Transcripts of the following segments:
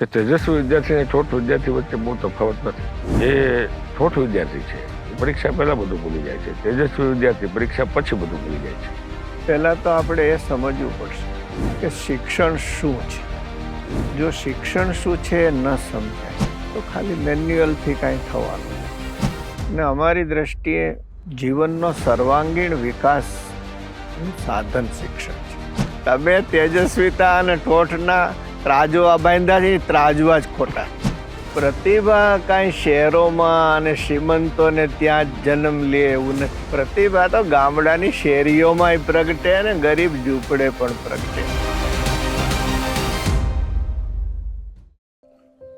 કે તેજસ્વી વિદ્યાર્થી અને ઠોઠ વિદ્યાર્થી વચ્ચે બહુ તફાવત નથી. એ ઠોઠ વિદ્યાર્થી છે. પરીક્ષા પહેલા બધું ભૂલી જાય છે. તેજસ્વી વિદ્યાર્થી પરીક્ષા પછી બધું ભૂલી જાય છે. પહેલાં તો આપણે એ સમજવું પડશે કે શિક્ષણ શું છે. જો શિક્ષણ શું છે એ ન સમજાય, તો ખાલી મેન્યુઅલથી કાંઈ થવાનું ને અમારી દ્રષ્ટિએ જીવનનો સર્વાંગીણ વિકાસ સાધન શિક્ષણ છે. તમે તેજસ્વીતા અને ઠોઠના ત્રાજવા બાંધ્યા છે ત્રાજવા જ ખોટા. પ્રતિભા કાંઈ શહેરોમાં અને શ્રીમંતોને ત્યાં જ જન્મ લે એવું નથી પ્રતિભા તો ગામડાની શેરીઓમાંય પ્રગટે અને ગરીબ ઝૂંપડે પણ પ્રગટે.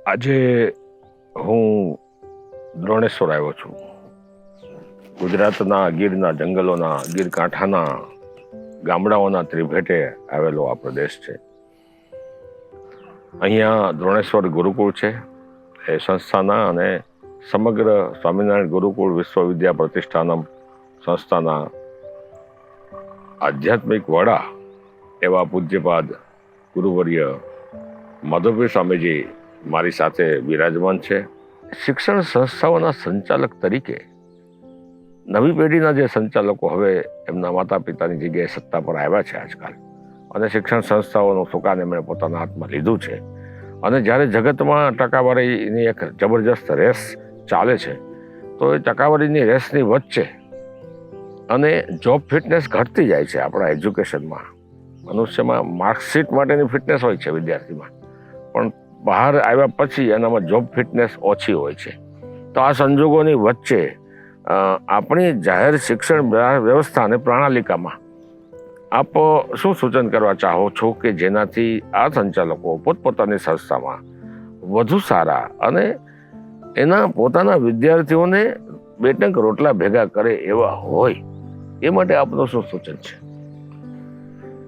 આજે હું દ્રોણેશ્વર આવ્યો છું. ગુજરાતના ગીરના જંગલોના ગીર કાંઠાના ગામડાઓના ત્રિભેટે આવેલો આ પ્રદેશ છે. અહીંયા દ્રોણેશ્વર ગુરુકુળ છે. એ સંસ્થાના અને સમગ્ર સ્વામિનારાયણ ગુરુકુળ વિશ્વવિદ્યા પ્રતિષ્ઠાનમ સંસ્થાના આધ્યાત્મિક વડા એવા પૂજ્યપાદ ગુરુવર્ય માધવભાઈ સ્વામીજી મારી સાથે બિરાજમાન છે. શિક્ષણ સંસ્થાઓના સંચાલક તરીકે નવી પેઢીના જે સંચાલકો હવે એમના માતા પિતાની જગ્યાએ સત્તા પર આવ્યા છે આજકાલ. અને શિક્ષણ સંસ્થાઓનું સુકાન એમણે પોતાના હાથમાં લીધું છે. અને જ્યારે જગતમાં ટકાવારીની એક જબરજસ્ત રેસ ચાલે છે, તો એ ટકાવારીની રેસની વચ્ચે અને જોબ ફિટનેસ ઘટતી જાય છે આપણા એજ્યુકેશનમાં. મનુષ્યમાં માર્કશીટ માટેની ફિટનેસ હોય છે વિદ્યાર્થીમાં, પણ બહાર આવ્યા પછી એનામાં જોબ ફિટનેસ ઓછી હોય છે. તો આ સંજોગોની વચ્ચે આપણી જાહેર શિક્ષણ વ્યવસ્થા અને પ્રણાલિકામાં આપ શું સૂચન કરવા ચાહો છો કે જેનાથી આ સંચાલકો પોતપોતાની સંસ્થામાં વધુ સારા અને એના પોતાના વિદ્યાર્થીઓને બે ટંક રોટલા ભેગા કરે એવા હોય? એ માટે આપનું શું સૂચન છે?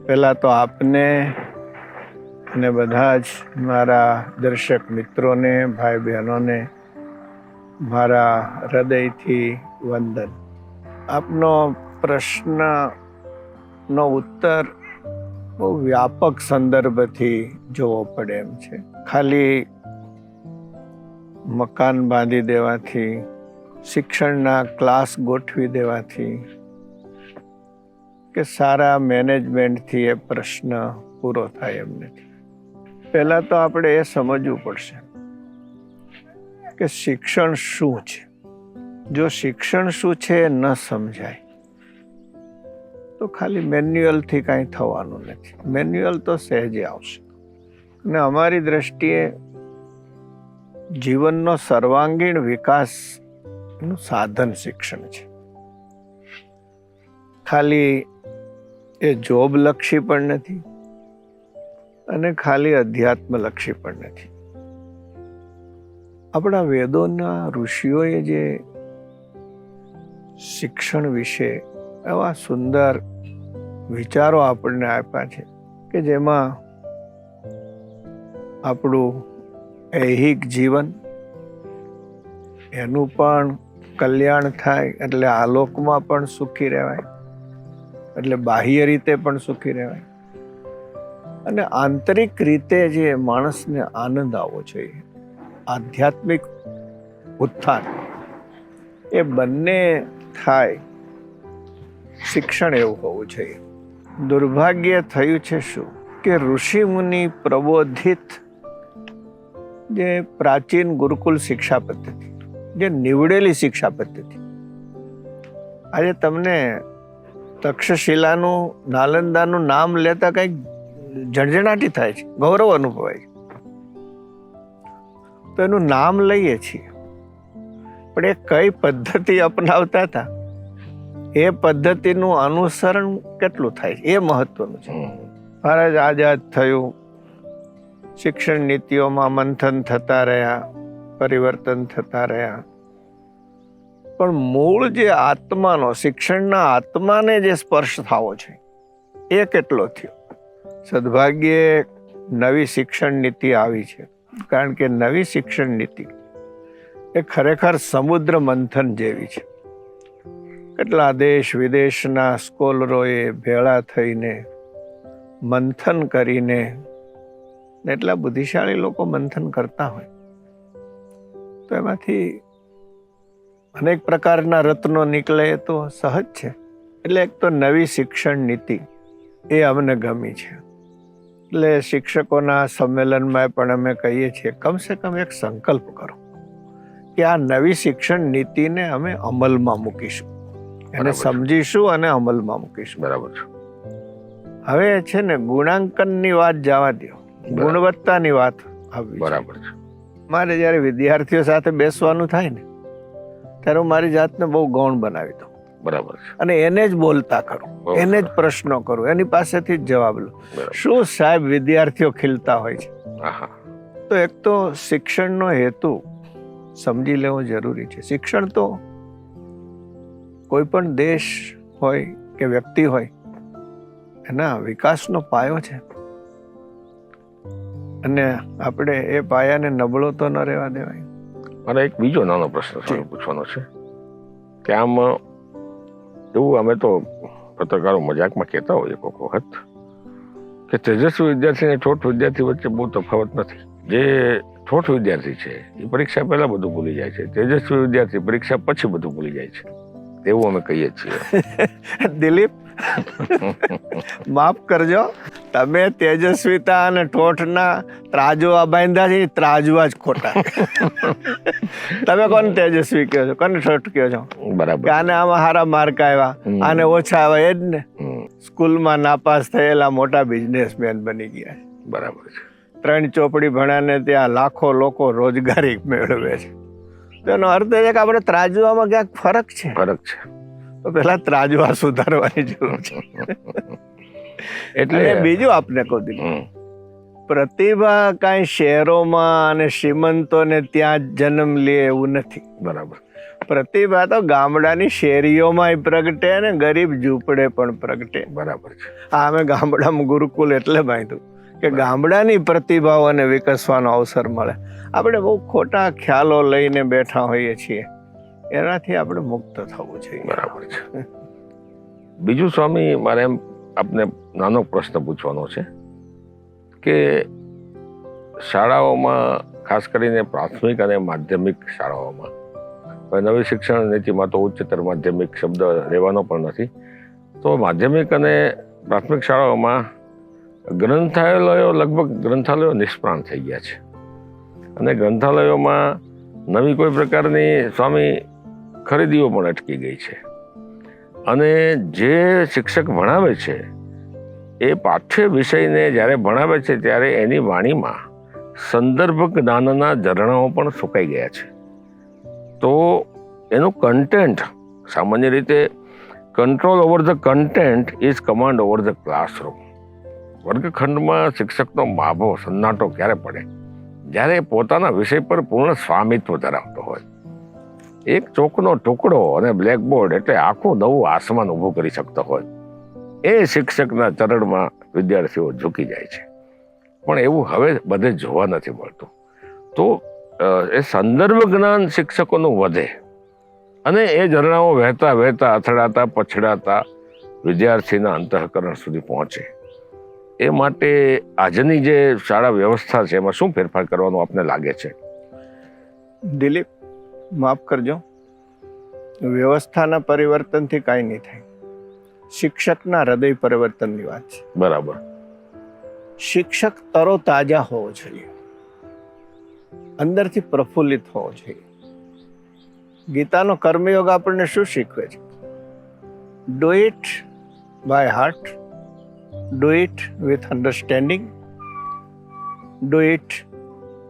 પહેલાં તો આપને અને બધા જ મારા દર્શક મિત્રોને ભાઈ બહેનોને મારા હૃદયથી વંદન. આપનો પ્રશ્નનો ઉત્તર બહુ વ્યાપક સંદર્ભથી જોવો પડે એમ છે. ખાલી મકાન બાંધી દેવાથી, શિક્ષણના ક્લાસ ગોઠવી દેવાથી કે સારા મેનેજમેન્ટથી એ પ્રશ્ન પૂરો થાય એમ નથી. પહેલાં તો આપણે એ સમજવું પડશે કે શિક્ષણ શું છે? જો શિક્ષણ શું છે એ ન સમજાય તો ખાલી મેન્યુઅલથી કાંઈ થવાનું નથી. મેન્યુઅલ તો સહેજે આવશે. અને અમારી દ્રષ્ટિએ જીવનનો સર્વાંગીણ વિકાસનું સાધન શિક્ષણ છે. ખાલી એ જોબ લક્ષી પણ નથી અને ખાલી અધ્યાત્મલક્ષી પણ નથી. આપણા વેદોના ઋષિઓએ જે શિક્ષણ વિશે એવા સુંદર વિચારો આપણને આપ્યા છે કે જેમાં આપણું ઐહિક જીવન, એનું પણ કલ્યાણ થાય, એટલે આલોકમાં પણ સુખી રહેવાય, એટલે બાહ્ય રીતે પણ સુખી રહેવાય. અને આંતરિક રીતે જે માણસને આનંદ આવવો જોઈએ, આધ્યાત્મિક ઉત્થાન, એ બંને થાય, શિક્ષણ એવું હોવું જોઈએ. દુર્ભાગ્ય થયું છે શું? કે ઋષિ મુનિ પ્રબોધિત જે પ્રાચીન ગુરુકુલ શિક્ષા પદ્ધતિ, જે નીવડેલી શિક્ષા પદ્ધતિ. આજે તમને તક્ષશિલાનું, નાલંદાનું નામ લેતા કંઈક ઝણઝણાટી થાય છે, ગૌરવ અનુભવાય છે. તો એનું નામ લઈએ છીએ. પણ એ કઈ પદ્ધતિ અપનાવતા હતા? એ પદ્ધતિનું અનુસરણ કેટલું થાય છે? એ મહત્વનું છે. ભારત આઝાદ થયું. શિક્ષણ નીતિઓમાં મંથન થતા રહ્યા પરિવર્તન થતા રહ્યા. પણ મૂળ જે આત્માનો શિક્ષણના આત્માને જે સ્પર્શ થવો છે એ કેટલો થયો? સદભાગ્યે નવી શિક્ષણ નીતિ આવી છે. કારણ કે નવી શિક્ષણ નીતિ એ ખરેખર સમુદ્ર મંથન જેવી છે. કેટલા દેશ વિદેશના સ્કોલરોએ ભેળા થઈને મંથન કરીને, એટલા બુદ્ધિશાળી લોકો મંથન કરતા હોય. તો એમાંથી અનેક પ્રકારના રત્નો નીકળે એ તો સહજ છે. એટલે એક તો નવી શિક્ષણ નીતિ, એ અમને ગમી છે. એટલે શિક્ષકોના સંમેલનમાં પણ અમે કહીએ છીએ, કમસે કમ એક સંકલ્પ કરો કે આ નવી શિક્ષણ નીતિને અમે અમલમાં મૂકીશું. એને સમજીશું અને અમલમાં મૂકીશું. બરાબર છે. હવે છે ને ગુણાંકનની વાત જવા દો ગુણવત્તાની વાત આવી બરાબર છે. મારે જ્યારે વિદ્યાર્થીઓ સાથે બેસવાનું થાય ને ત્યારે હું મારી જાતને બહુ ગૌણ બનાવી દઉં. બરાબર છે. અને એને જ બોલતા કરું. એને જ પ્રશ્નો કરું. એની પાસેથી જ જવાબ લઉં શું સાહેબ વિદ્યાર્થીઓ ખીલતા હોય છે? તો એક તો શિક્ષણનો હેતુ સમજી લેવો જરૂરી છે. શિક્ષણ તો કોઈ પણ દેશ હોય કે વ્યક્તિ હોય એના વિકાસનો પાયો છે. અને આપણે એ પાયાને નબળો તો ન રહેવા દેવાય. મારે એક બીજો નાનો પ્રશ્ન પૂછવાનો છે કે આમ એવું અમે તો પત્રકારો મજાકમાં કહેતા હોઈએ કોઈક વખત કે તેજસ્વી વિદ્યાર્થી અને ઠોઠ વિદ્યાર્થી વચ્ચે બહુ તફાવત નથી. જે ઠોઠ વિદ્યાર્થી છે એ પરીક્ષા પહેલાં બધું ભૂલી જાય છે. તેજસ્વી વિદ્યાર્થી પરીક્ષા પછી બધું ભૂલી જાય છે. એવું અમે કહીએ છીએ. દિલીપ માફ કરજો. તમે તેજસ્વીતા અને ઠોઠના ત્રાજવા બાંધ્યા છે ત્રાજવા જ ખોટા. તમે કોને તેજસ્વી કહો છો? કોને ઠોઠ કહો છો? બરાબર. આને આમાં સારા માર્ક આવ્યા. આને ઓછા આવ્યા એ જ ને. સ્કૂલમાં નાપાસ થયેલા મોટા બિઝનેસમેન બની ગયા. બરાબર છે. ત્રણ ચોપડી ભણાને ત્યાં લાખો લોકો રોજગારી મેળવે છે. તો એનો અર્થ એ કે આપણે ત્રાજવામાં ક્યાંક ફરક છે. ફરક છે. તો પેલા ત્રાજવા સુધારવાની જરૂર છે. એટલે બીજું આપને કહું દીધું પ્રતિભા કાંઈ શહેરોમાં અને શ્રીમંતોને ત્યાં જ જન્મ લે એવું નથી. બરાબર. પ્રતિભા તો ગામડાની શેરીઓમાંય પ્રગટે અને ગરીબ ઝૂંપડે પણ પ્રગટે. બરાબર છે. આ અમે ગામડામાં ગુરુકુલ એટલે બાંધ્યું. કે ગામડાની પ્રતિભાઓને વિકસવાનો અવસર મળે. આપણે બહુ ખોટા ખ્યાલો લઈને બેઠા હોઈએ છીએ. એનાથી આપણે મુક્ત થવું જોઈએ. બરાબર છે. બીજું સ્વામી મારે એમ આપને નાનો પ્રશ્ન પૂછવાનો છે કે શાળાઓમાં ખાસ કરીને પ્રાથમિક અને માધ્યમિક શાળાઓમાં હવે નવી શિક્ષણ નીતિમાં તો ઉચ્ચતર માધ્યમિક શબ્દ રહેવાનો પણ નથી તો માધ્યમિક અને પ્રાથમિક શાળાઓમાં ગ્રંથાલયો લગભગ ગ્રંથાલયો નિષ્પ્રાણ થઈ ગયા છે. અને ગ્રંથાલયોમાં નવી કોઈ પ્રકારની સ્વામી ખરીદીઓ પણ અટકી ગઈ છે. અને જે શિક્ષક ભણાવે છે, એ પાઠ્ય વિષયને જ્યારે ભણાવે છે, ત્યારે એની વાણીમાં સંદર્ભ જ્ઞાનના ઝરણાઓ પણ સુકાઈ ગયા છે. તો એનું કન્ટેન્ટ સામાન્ય રીતે control over the content is command over the classroom વર્ગખંડમાં શિક્ષકનો માભો સન્નાટો ક્યારે પડે? જ્યારે પોતાના વિષય પર પૂર્ણ સ્વામિત્વ ધરાવતો હોય. એક ચોકનો ટુકડો અને બ્લેકબોર્ડ એટલે આખું નવું આસમાન ઊભું કરી શકતો હોય. એ શિક્ષકના ચરણમાં વિદ્યાર્થીઓ ઝૂકી જાય છે. પણ એવું હવે બધે જોવા નથી મળતું. તો એ સંદર્ભ જ્ઞાન શિક્ષકોનું વધે. અને એ ઝરણાઓ વહેતા વહેતા અથડાતા પછડાતા વિદ્યાર્થીના અંતઃકરણ સુધી પહોંચે. એ માટે આજની જે શાળા વ્યવસ્થા છે એમાં શું ફેરફાર કરવાનું આપને લાગે છે? દિલીપ માફ કરજો. વ્યવસ્થાના પરિવર્તનથી કાંઈ નહીં થાય. શિક્ષકના હૃદય પરિવર્તનની વાત છે. બરાબર. શિક્ષક તરો તાજા હોવો જોઈએ. અંદરથી પ્રફુલ્લિત હોવો જોઈએ. ગીતાનો કર્મયોગ આપણને શું શીખવે છે? Do it by heart do it with understanding. Do it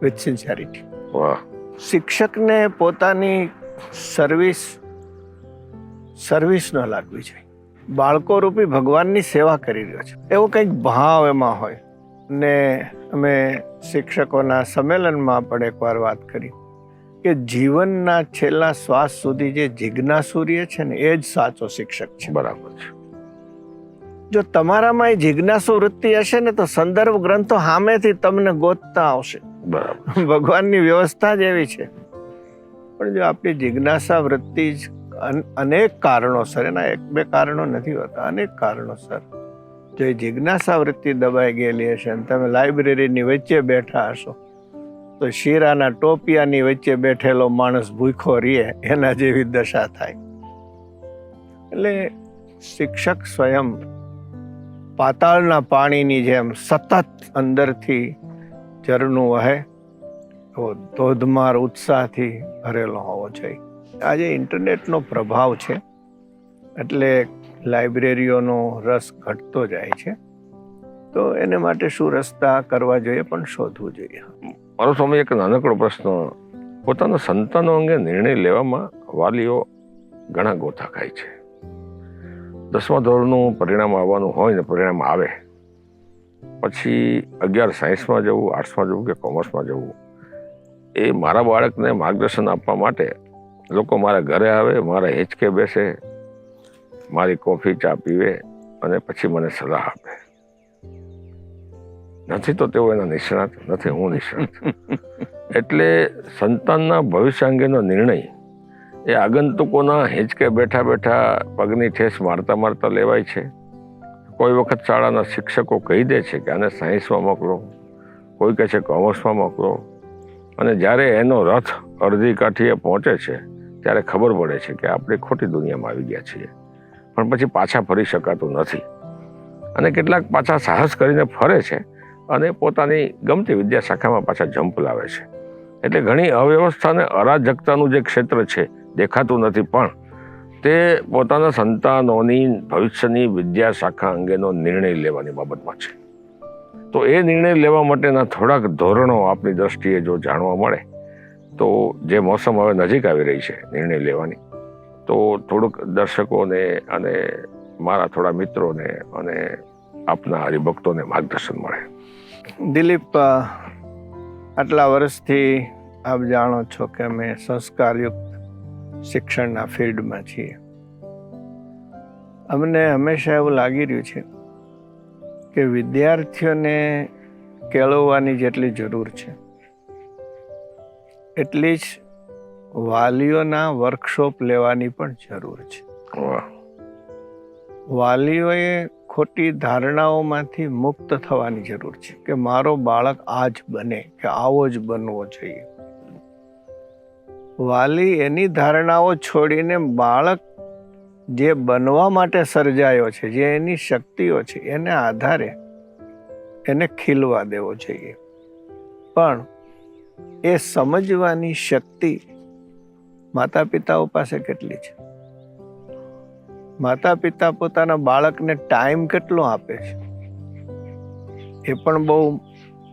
with sincerity. વાહ શિક્ષકને પોતાની સર્વિસ સર્વિસ ન લાગવી જોઈએ. બાળકો રૂપી ભગવાનની સેવા કરી રહ્યો છે. એવો કંઈક ભાવ એમાં હોય. ને અમે શિક્ષકોના સંમેલનમાં પણ એકવાર વાત કરી કે જીવનના છેલ્લા શ્વાસ સુધી જે જિજ્ઞાસુર્ય છે ને એ જ સાચો શિક્ષક છે. બરાબર છે. જો તમારામાં એ જિજ્ઞાસુ વૃત્તિ હશે ને તો સંદર્ભ ગ્રંથો સામેથી તમને ગોતતા આવશે. બરાબર. ભગવાનની વ્યવસ્થા જ એવી છે. પણ જો આપણી જિજ્ઞાસા વૃત્તિ જ અન- અનેક કારણોસર એના એક બે કારણો નથી હોતા અનેક કારણોસર. જો એ જિજ્ઞાસા વૃત્તિ દબાઈ ગયેલી હશે અને તમે લાઇબ્રેરીની વચ્ચે બેઠા હશો તો શીરાના ટોપિયાની વચ્ચે બેઠેલો માણસ ભૂખો રહે એના જેવી દશા થાય. એટલે શિક્ષક સ્વયં પાતાળના પાણીની જેમ સતત અંદરથી ઝરણું વહે તો ધોધમાર ઉત્સાહથી ભરેલો હોવો જોઈએ. આજે ઇન્ટરનેટનો પ્રભાવ છે, એટલે લાઇબ્રેરીઓનો રસ ઘટતો જાય છે, તો એને માટે શું રસ્તા કરવા જોઈએ પણ શોધવું જોઈએ. મારો સ્વામી, એક નાનકડો પ્રશ્ન. પોતાના સંતાનો અંગે નિર્ણય લેવામાં વાલીઓ ઘણા ગોથા ખાય છે. દસમા ધોરણનું પરિણામ આવવાનું હોય ને પરિણામ આવે. પછી અગિયાર સાયન્સમાં જવું આર્ટ્સમાં જવું કે કોમર્સમાં જવું. એ મારા બાળકને માર્ગદર્શન આપવા માટે લોકો મારા ઘરે આવે મારા હેચકે બેસે મારી કોફી ચા પીવે અને પછી મને સલાહ આપે. નથી તો તેઓ એના નિષ્ણાત નથી હું નિષ્ણાત. એટલે સંતાનના ભવિષ્ય અંગેનો નિર્ણય એ આગંતુકોના હિંચકે બેઠા બેઠા પગની ઠેસ મારતા મારતા લેવાય છે. કોઈ વખત શાળાના શિક્ષકો કહી દે છે કે આને સાયન્સમાં મોકલો, કોઈ કહે છે કોમર્સમાં મોકલો. અને જ્યારે એનો રથ અડધી કાઠીએ પહોંચે છે, ત્યારે ખબર પડે છે કે આપણે ખોટી દુનિયામાં આવી ગયા છીએ. પણ પછી પાછા ફરી શકાતું નથી. અને કેટલાક પાછા સાહસ કરીને ફરે છે અને પોતાની ગમતી વિદ્યા શાખામાં પાછા જંપ લાવે છે. એટલે ઘણી અવ્યવસ્થા અને અરાજકતાનું જે ક્ષેત્ર છે દેખાતું નથી, પણ તે પોતાના સંતાનોની, ભવિષ્યની વિદ્યા શાખા અંગેનો નિર્ણય લેવાની બાબતમાં છે. તો એ નિર્ણય લેવા માટેના થોડાક ધોરણો આપની દ્રષ્ટિએ જો જાણવા મળે, તો જે મોસમ હવે નજીક આવી રહી છે નિર્ણય લેવાની, તો થોડુંક દર્શકોને અને મારા થોડા મિત્રોને અને આપના હરિભક્તોને માર્ગદર્શન મળે. દિલીપ આટલા વર્ષથી આપ જાણો છો કે અમે સંસ્કારયુક્ત શિક્ષણના ફિલ્ડમાં છીએ. અમને હંમેશા એવું લાગી રહ્યું છે કે વિદ્યાર્થીઓને કેળવવાની જેટલી જરૂર છે એટલી જ વાલીઓના વર્કશોપ લેવાની પણ જરૂર છે. વાલીઓએ ખોટી ધારણાઓમાંથી મુક્ત થવાની જરૂર છે કે મારો બાળક આ જ બને કે આવો જ બનવો જોઈએ. વાલી એની ધારણાઓ છોડીને બાળક જે બનવા માટે સર્જાયો છે, જે એની શક્તિઓ છે, એને આધારે એને ખીલવા દેવો જોઈએ. પણ એ સમજવાની શક્તિ માતા પિતાઓ પાસે કેટલી છે? માતા પિતા પોતાના બાળકને ટાઈમ કેટલો આપે છે? એ પણ બહુ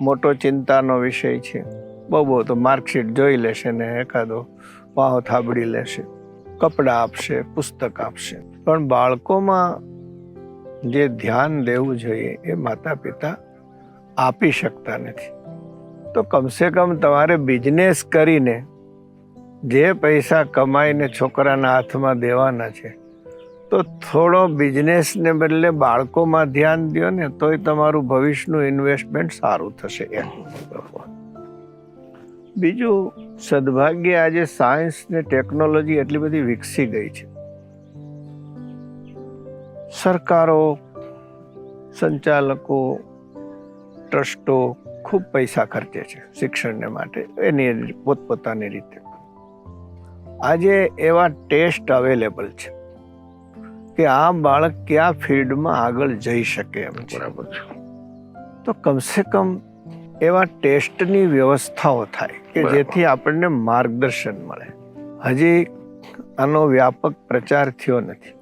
મોટો ચિંતાનો વિષય છે. બહુ બહુ તો માર્કશીટ જોઈ લેશે ને એકાદો પાહો થાબડી લેશે, કપડાં આપશે, પુસ્તક આપશે. પણ બાળકોમાં જે ધ્યાન દેવું જોઈએ એ માતા પિતા આપી શકતા નથી. તો કમસે કમ તમારે બિઝનેસ કરીને જે પૈસા કમાઈને છોકરાના હાથમાં દેવાના છે, તો થોડો બિઝનેસને બદલે બાળકોમાં ધ્યાન દો ને તોય તમારું ભવિષ્યનું ઇન્વેસ્ટમેન્ટ સારું થશે એમ. બીજું સદભાગ્ય આજે સાયન્સ ને ટેકનોલોજી એટલી બધી વિકસી ગઈ છે. સરકારો સંચાલકો ટ્રસ્ટો ખૂબ પૈસા ખર્ચે છે શિક્ષણને માટે એની પોતપોતાની રીતે. આજે એવા ટેસ્ટ અવેલેબલ છે કે આ બાળક કયા ફિલ્ડમાં આગળ જઈ શકે એમ બરાબર છે. તો કમસે કમ એવા ટેસ્ટની વ્યવસ્થાઓ થાય. કે જેથી આપણને માર્ગદર્શન મળે. હજી આનો વ્યાપક પ્રચાર થયો નથી.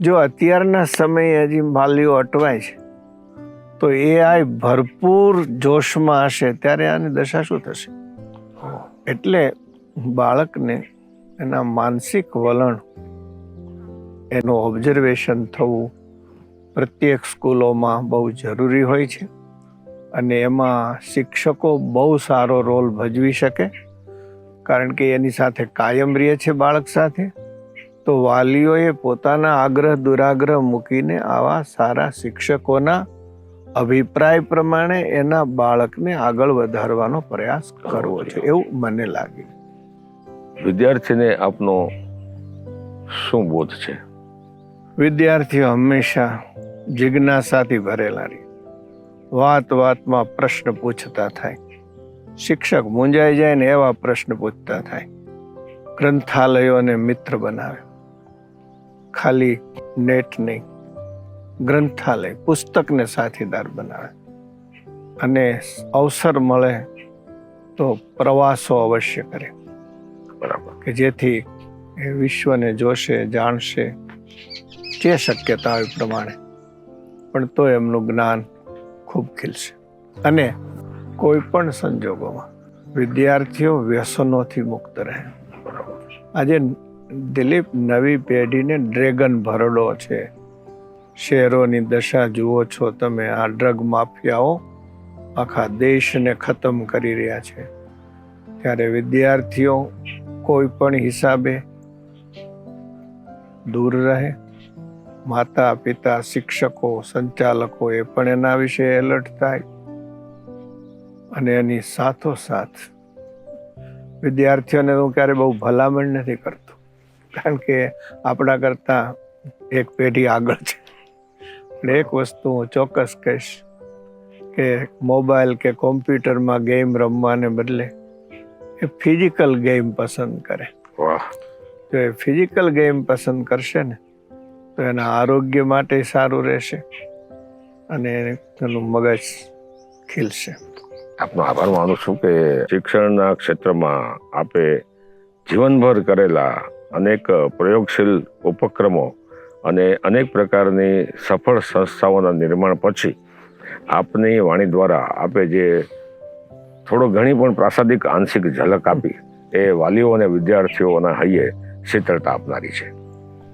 જો અત્યારના સમયે હજી માલીઓ અટવાય છે તો એઆઈ ભરપૂર જોશમાં હશે ત્યારે આની દશા શું થશે? એટલે બાળકને એના માનસિક વલણ એનું ઓબ્ઝર્વેશન થવું પ્રત્યેક સ્કૂલોમાં બહુ જરૂરી હોય છે. અને એમાં શિક્ષકો બહુ સારો રોલ ભજવી શકે. કારણ કે એની સાથે કાયમ રહે છે બાળક સાથે. તો વાલીઓએ પોતાના આગ્રહ દુરાગ્રહ મૂકીને આવા સારા શિક્ષકોના અભિપ્રાય પ્રમાણે એના બાળકને આગળ વધારવાનો પ્રયાસ કરવો છે. એવું મને લાગે. વિદ્યાર્થીને આપનો શું બોધ છે? વિદ્યાર્થીઓ હંમેશા જિજ્ઞાસાથી ભરેલા રહે. વાત વાતમાં પ્રશ્ન પૂછતા થાય. શિક્ષક મૂંઝાઈ જાય ને એવા પ્રશ્ન પૂછતા થાય. ગ્રંથાલયોને મિત્ર બનાવે. ખાલી નેટ નહીં ગ્રંથાલય પુસ્તકને સાથીદાર બનાવે. અને અવસર મળે તો પ્રવાસો અવશ્ય કરે. બરાબર. કે જેથી એ વિશ્વને જોશે જાણશે જે શક્યતા હોય પ્રમાણે. પણ તો એમનું જ્ઞાન ખૂબ ખીલશે. અને કોઈ પણ સંજોગોમાં વિદ્યાર્થીઓ વ્યસનોથી મુક્ત રહે. આજે દિલીપ નવી પેઢીને ડ્રેગન ભરડો છે. શહેરોની દશા જુઓ છો તમે, આ ડ્રગ માફિયાઓ આખા દેશને ખતમ કરી રહ્યા છે. ત્યારે વિદ્યાર્થીઓ કોઈ પણ હિસાબે દૂર રહે. માતા પિતા શિક્ષકો સંચાલકો એ પણ એના વિશે એલર્ટ થાય અને એની સાથોસાથ વિદ્યાર્થીઓને હું ક્યારે બહુ ભલામણ નથી કરતો કારણ કે આપણા કરતાં એક પેઢી આગળ છે. એટલે એક વસ્તુ હું ચોક્કસ કહીશ કે મોબાઈલ કે કોમ્પ્યુટરમાં ગેમ રમવાને બદલે એ ફિઝિકલ ગેમ પસંદ કરે. જો એ ફિઝિકલ ગેમ પસંદ કરશે ને તો એના આરોગ્ય માટે સારું રહેશે અને એનું મગજ ખીલશે. આપનો આભાર માનું છું કે શિક્ષણના ક્ષેત્રમાં આપે જીવનભર કરેલા અનેક પ્રયોગશીલ ઉપક્રમો અને અનેક પ્રકારની સફળ સંસ્થાઓના નિર્માણ પછી આપની વાણી દ્વારા આપે જે થોડો ઘણી પણ પ્રાસાદિક આંશિક ઝલક આપી એ વાલીઓ અને વિદ્યાર્થીઓના હૈયે શીતળતા આપનારી છે.